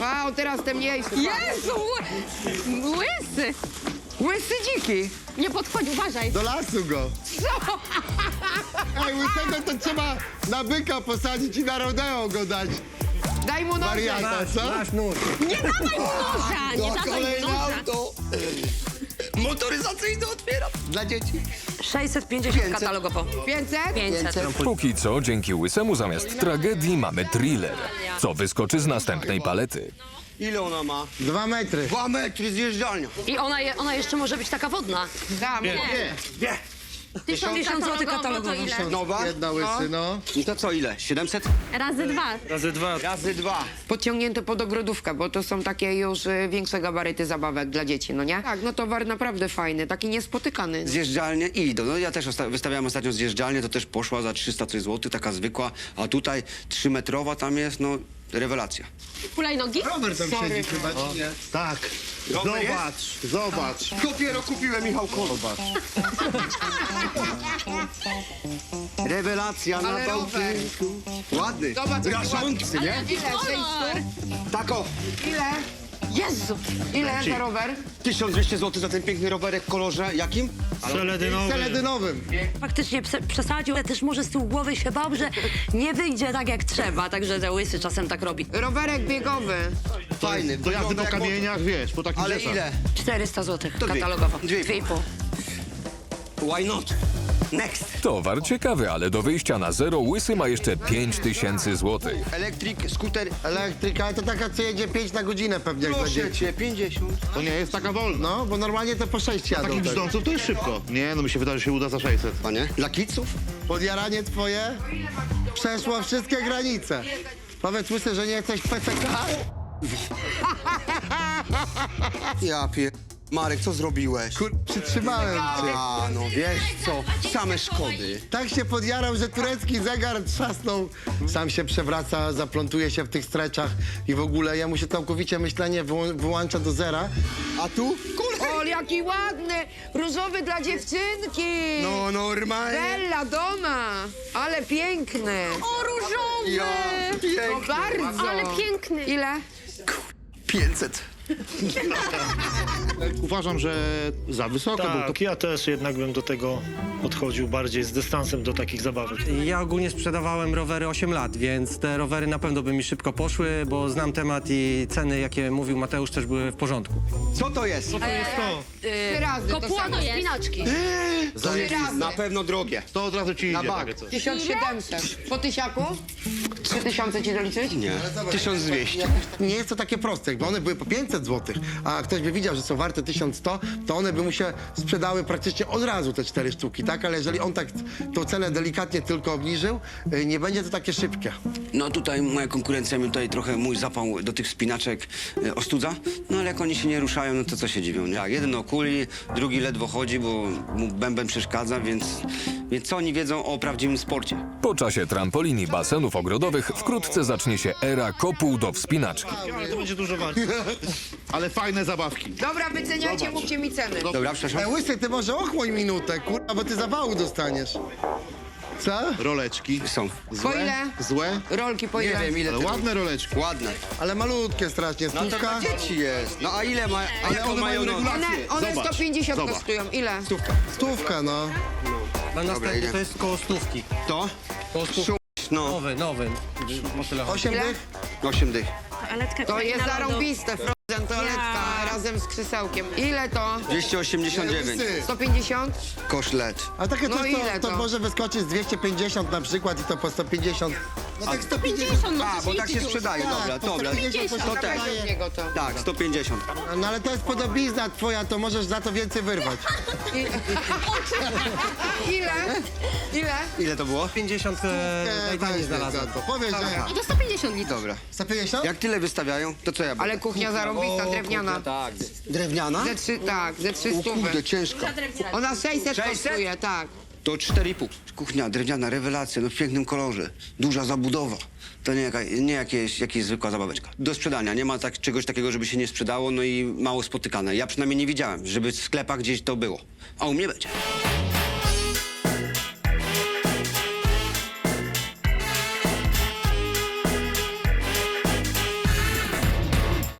Wow, teraz te mniejsze. Jezu! ły- Łysy! Łysy dziki. Nie podchodź, uważaj. Do lasu go. Ej, łysego to trzeba na byka posadzić i na rodeo go dać. Daj mu noże. Wariata, co? Masz nóż. Nie dawaj mu noża! Nie dawaj mu Kolejne noża! auto. Motoryzacyjne otwieram. Dla dzieci. 650 katalogowo. 500? 500. Póki co, dzięki Łysemu zamiast tragedii mamy thriller. Co wyskoczy z następnej palety? Ile ona ma? Dwa metry. Dwa metry zjeżdżalnia. I ona, je, ona jeszcze może być taka wodna. Dam. Nie. 1000 zł katalogowo. Nowa? Jedna łysy, no. I to co, ile? 700? Razy dwa. Razy dwa. Razy dwa. Podciągnięte pod ogrodówkę, bo to są takie już y, większe gabaryty zabawek dla dzieci, no nie? Tak, no towar naprawdę fajny, taki niespotykany. Zjeżdżalnie i idą. No ja też osta- wystawiałem ostatnio zjeżdżalnię, to też poszła za 300 coś złotych, taka zwykła, a tutaj 3-metrowa tam jest, no rewelacja. Hulajnogi? Rower tam siedzi chyba, czy nie? Tak. Zobacz, zobacz. Dopiero kupiłem Michał Kolobacz. Rewelacja na Ale rower. bałtyku. Ładny. Zobacz, Raszący, nie? Ile? Kolor! Tak o, Ile? Jezu! Ile za rower? 1200 zł za ten piękny rowerek w kolorze jakim? Seledynowy. Teledynowym. Faktycznie prze- przesadził, ale też może z tyłu głowy się bał, że nie wyjdzie tak jak trzeba, także te łysy czasem tak robi. Rowerek biegowy. Fajny. Do jazdy po jak kamieniach, wiesz, po takich motor. Ale rzeczach. ile? 400 zł dwie. katalogowo. Dwie i pół. 2,5. Why not? Next. Towar ciekawy, ale do wyjścia na zero Łysy ma jeszcze 5000 złotych. Elektryk, skuter. Elektryka, ale to taka, co jedzie 5 na godzinę pewnie jak dla Proszę dzieci. cię, 50. To nie jest taka wolna. No, bo normalnie to po 6 jadą. Takich tak. brzdąców to jest szybko. Nie, no mi się wydaje, że się uda za 600. Panie? Dla kiców? Podjaranie twoje przeszło wszystkie granice. Powiedz łysy, że nie jesteś PCK? Ja pie... Marek, co zrobiłeś? Kur... Przytrzymałem cię. A, no wiesz co, same szkody. Tak się podjarał, że turecki zegar trzasnął. Sam się przewraca, zaplątuje się w tych streczach i w ogóle jemu się całkowicie myślenie wyłą- wyłącza do zera. A tu? Kurde. O, jaki ładny! Różowy dla dziewczynki! No normalnie. Bella doma! Ale piękny! O, różowy! Ja, No bardzo! Ale piękny. Ile? 500. Uważam, że za wysoko, bo to Tak, ja też jednak bym do tego podchodził bardziej z dystansem do takich zabawek. Ja ogólnie sprzedawałem rowery 8 lat, więc te rowery na pewno by mi szybko poszły, bo znam temat i ceny, jakie mówił Mateusz, też były w porządku. Co to jest? Trzy razy to Kopuła samo. to jest. Spinaczki. Trzy razy. Na pewno drogie. to od razu ci idzie Na bank. takie coś. 1700. Po tysiaku? 3000 ci doliczyć? Nie, 1200. Nie jest to takie proste. Jakby one były po 500 zł, a ktoś by widział, że są warte 1100, to one by mu się sprzedały praktycznie od razu te cztery sztuki, tak? Ale jeżeli on tak tą cenę delikatnie tylko obniżył, y, nie będzie to takie szybkie. No tutaj moja konkurencja mi tutaj trochę mój zapał do tych spinaczek e, ostudza. No ale jak oni się nie ruszają, no to co się dziwią, nie? Tak, jeden okuli, drugi ledwo chodzi, bo mu bęben przeszkadza, więc, więc co oni wiedzą o prawdziwym sporcie? Po czasie trampolin i basenów ogrodowych wkrótce zacznie się era kopuł do wspinaczki. Ale to będzie dużo warte. Ale fajne zabawki. Dobra, wyceniajcie, mówcie mi ceny. Dobra, E, przepraszam. łysy, ty może ochłoń minutę, kurwa, bo ty zawału dostaniesz. Co? Roleczki. Są. Po ile? Złe, Rolki po Nie ile? wiem ile ale to... ładne roleczki. Ładne. Ale malutkie strasznie, No to stówka. dla dzieci jest. No a ile ma... A Ale jaką one mają mają regulację. One, one Zobacz, 150 zobacz. kosztują. Ile? Stówka. Stówka, no. Na następny idę. to jest koło stówki. To? Koło stówki. No, Nowy, nowy. Po tyle chodzi. Osiem Ile? dych? 8 dych. Toaletka To jest lodu. zarąbiste, Frozen toaletka Ja. razem z krzesełkiem. Ile to? 289. Łysy. 150? Koszlet. A takie No coś ile to, to to? może wyskoczyć z 250 na przykład i to po 150. No tak 150. 50, no A, to bo się tak się sprzedaje. Tak, Dobra, po dobra. 150 To po też. Weź od niego to. Tak, 150. No ale to jest podobizna twoja, to możesz za to więcej wyrwać. Ile? Ile? Ile to było? 50 e, E, najdalej weź za znalazłem. to. Powiedz, że No to 150 litrów. Dobra. 150? Jak tyle wystawiają, to co ja będę? Ale kuchnia zarąbista, drewniana. Tak. Drewniana? Ze trzy, tak, ze trzy O stówy. kurde, ciężka. Ona 600 600? kosztuje, tak. To 4,5. Kuchnia drewniana, rewelacja, no w pięknym kolorze. Duża zabudowa. To nie, jaka, nie jakieś, jakieś zwykła zabaweczka. Do sprzedania. Nie ma tak, czegoś takiego, żeby się nie sprzedało, no i mało spotykane. Ja przynajmniej nie widziałem, żeby w sklepach gdzieś to było. A u mnie będzie.